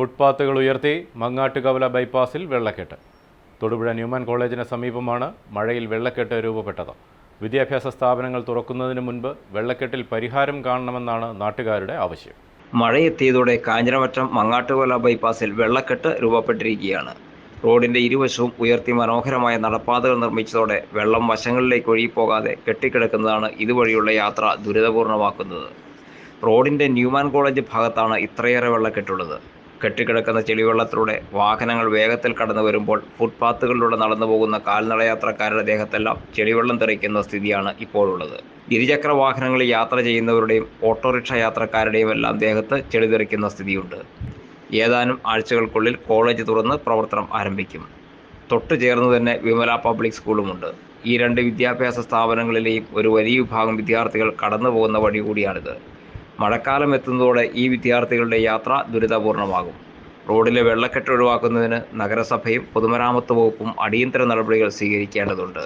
ഫുട്പാത്തുകൾ ഉയർത്തി മങ്ങാട്ടുകവല ബൈപ്പാസിൽ വെള്ളക്കെട്ട്. തൊടുപുഴ ന്യൂമാൻ കോളേജിന് സമീപമാണ് മഴയിൽ വെള്ളക്കെട്ട് രൂപപ്പെട്ടത്. വിദ്യാഭ്യാസ സ്ഥാപനങ്ങൾ തുറക്കുന്നതിന് മുൻപ് വെള്ളക്കെട്ടിൽ പരിഹാരം കാണണമെന്നാണ് നാട്ടുകാരുടെ ആവശ്യം. മഴയെത്തിയതോടെ കാഞ്ഞിരവറ്റം മങ്ങാട്ടുകോല ബൈപ്പാസിൽ വെള്ളക്കെട്ട് രൂപപ്പെട്ടിരിക്കുകയാണ്. റോഡിന്റെ ഇരുവശവും ഉയർത്തി മനോഹരമായ നടപ്പാതകൾ നിർമ്മിച്ചതോടെ വെള്ളം വശങ്ങളിലേക്ക് ഒഴുകിപ്പോകാതെ കെട്ടിക്കിടക്കുന്നതാണ് ഇതുവഴിയുള്ള യാത്ര ദുരിതപൂർണമാക്കുന്നത്. റോഡിന്റെ ന്യൂമാൻ കോളേജ് ഭാഗത്താണ് ഇത്രയേറെ വെള്ളക്കെട്ടുള്ളത്. കെട്ടിക്കിടക്കുന്ന ചെളിവെള്ളത്തിലൂടെ വാഹനങ്ങൾ വേഗത്തിൽ കടന്നു വരുമ്പോൾ ഫുട്പാത്തുകളിലൂടെ നടന്നു പോകുന്ന കാൽനടയാത്രക്കാരുടെ ദേഹത്തെല്ലാം ചെളിവെള്ളം തെറിക്കുന്ന സ്ഥിതിയാണ് ഇപ്പോഴുള്ളത്. ഇരുചക്ര വാഹനങ്ങളിൽ യാത്ര ചെയ്യുന്നവരുടെയും ഓട്ടോറിക്ഷ യാത്രക്കാരുടെയും എല്ലാം ദേഹത്ത് ചെളി തെറിക്കുന്ന സ്ഥിതിയുണ്ട്. ഏതാനും ആഴ്ചകൾക്കുള്ളിൽ കോളേജ് തുറന്ന് പ്രവർത്തനം ആരംഭിക്കും. തൊട്ടു ചേർന്ന് തന്നെ വിമല പബ്ലിക് സ്കൂളുമുണ്ട്. ഈ രണ്ട് വിദ്യാഭ്യാസ സ്ഥാപനങ്ങളിലെയും ഒരു വലിയ വിഭാഗം വിദ്യാർത്ഥികൾ കടന്നു പോകുന്ന വഴി കൂടിയാണിത് മഴക്കാലം എത്തുന്നതോടെ ഈ വിദ്യാർത്ഥികളുടെ യാത്ര ദുരിതപൂർണമാകും. റോഡിലെ വെള്ളക്കെട്ട് ഒഴിവാക്കുന്നതിന് നഗരസഭയും പൊതുമരാമത്ത് വകുപ്പും അടിയന്തര നടപടികൾ സ്വീകരിക്കേണ്ടതുണ്ട്.